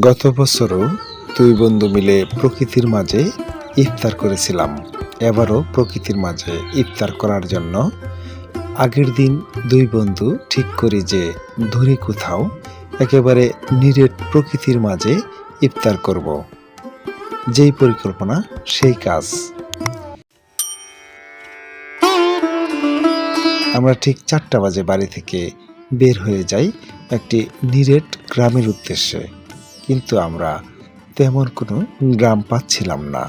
গত বছরও দুই বন্ধু মিলে প্রকৃতির মাঝে ইফতার করেছিলাম। এবারও প্রকৃতির মাঝে ইফতার করার জন্য। আগের দিন দুই বন্ধু ঠিক করি যে দূরে কোথাও, একেবারে নিরেট প্রকৃতির মাঝে ইফতার করব। যেই পরিকল্পনা, সেই কাজ। আমরা ঠিক চারটা বাজে বাড়ি থেকে বের হয়ে যাই একটি নিরেট গ্রামের উদ্দেশ্যে। কিন্তু আমরা তেমন কোনো গ্রাম পাচ্ছিলাম না।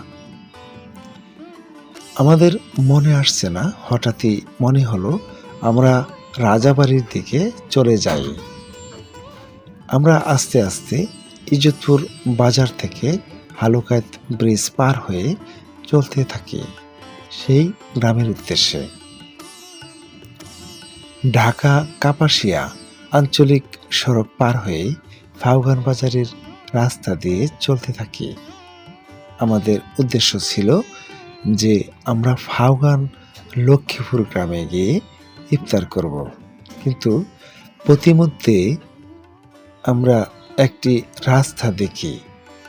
আমাদের মনে আসছে না, হঠাৎই মনে হলো আমরা রাজাবাড়ির দিকে চলে যাই। আমরা আস্তে আস্তে ইজতপুর বাজার থেকে হালুকাত ব্রিজ পার হয়ে চলতে থাকি সেই গ্রামের উদ্দেশ্যে। ঢাকা কাপাসিয়া আঞ্চলিক সড়ক পার হয়ে ফাউগান বাজারের রাস্তা দিয়ে চলতে থাকি। আমাদের উদ্দেশ্য ছিল যে আমরা ফাউগান লক্ষ্মীপুর গ্রামে গিয়ে ইফতার করব। কিন্তু প্রতিমধ্যে আমরা একটি রাস্তা দেখি,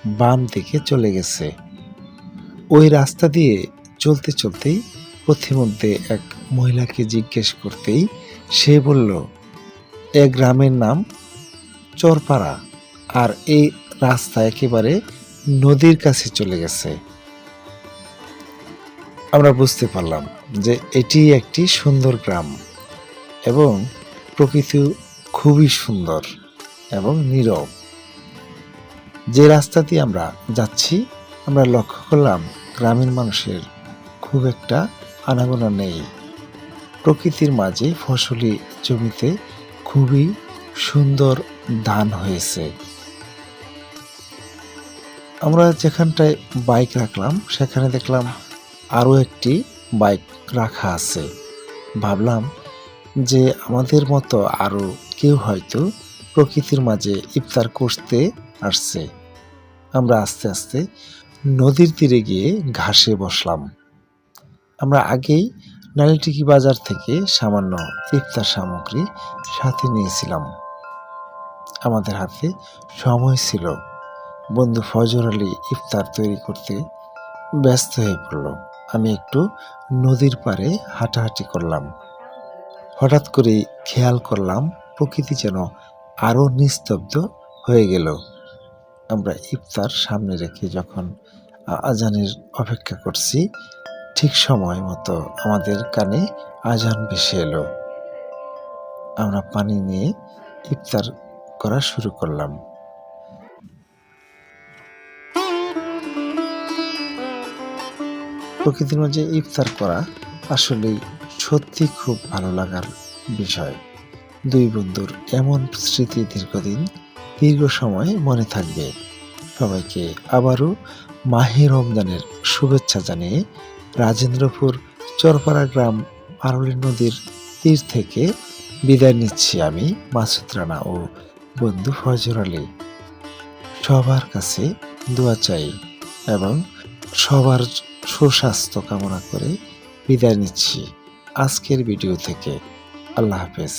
বাম দিকে চলে গেছে। ওই রাস্তা দিয়ে চলতে চলতেই পথিমধ্যে এক মহিলাকে জিজ্ঞেস করতেই সে বলল, এ গ্রামের নাম চরপাড়া আর এই রাস্তা একেবারে নদীর কাছে চলে গেছে। আমরা বুঝতে পারলাম যে এটি একটি সুন্দর গ্রাম এবং প্রকৃতি খুবই সুন্দর এবং নীরব। যে রাস্তা দিয়ে আমরা যাচ্ছি, আমরা লক্ষ্য করলাম গ্রামের মানুষের খুব একটা আনাগোনা নেই। প্রকৃতির মাঝে ফসলি জমিতে খুবই সুন্দর ধান হয়েছে। আমরা যেখানটায় বাইক রাখলাম, সেখানে দেখলাম আরও একটি বাইক রাখা আছে। ভাবলাম যে আমাদের মতো আরও কেউ হয়তো প্রকৃতির মাঝে ইফতার করতে আসছে। আমরা আস্তে আস্তে নদীর তীরে গিয়ে ঘাসে বসলাম। আমরা আগেই নালিটিকি বাজার থেকে সামান্য ইফতার সামগ্রী সাথে নিয়েছিলাম। আমাদের হাতে সময় ছিল। বন্ধু ফজর আলী ইফতার তৈরি করতে ব্যস্ত হয়ে পড়ল। আমি একটু নদীর পাড়ে হাঁটাহাঁটি করলাম। হঠাৎ করে খেয়াল করলাম, প্রকৃতি যেন আরও নিস্তব্ধ হয়ে গেল। আমরা ইফতার সামনে রেখে যখন আজানের অপেক্ষা করছি, ঠিক সময় মতো আমাদের কানে আজান ভেসে এলো। আমরা পানি নিয়ে ইফতার করা শুরু করলাম। প্রকৃতির মাঝে ইফতার করা আসলেই সত্যি খুব ভালো লাগার বিষয়। দুই বন্ধুর এমন স্মৃতি দীর্ঘদিন, দীর্ঘ সময় মনে থাকবে। সবাইকে আবারও মাহে রমজানের শুভেচ্ছা জানিয়ে রাজেন্দ্রপুর চরপাড়া গ্রাম পারুলি নদীর তীর থেকে বিদায় নিচ্ছি আমি, মাসুদ রানা ও বন্ধু ফজর আলী। সবার কাছে দোয়া চাই এবং সবার সুস্বাস্থ্য কামনা করে বিদায় নিচ্ছি আজকের ভিডিও থেকে। আল্লাহ হাফেজ।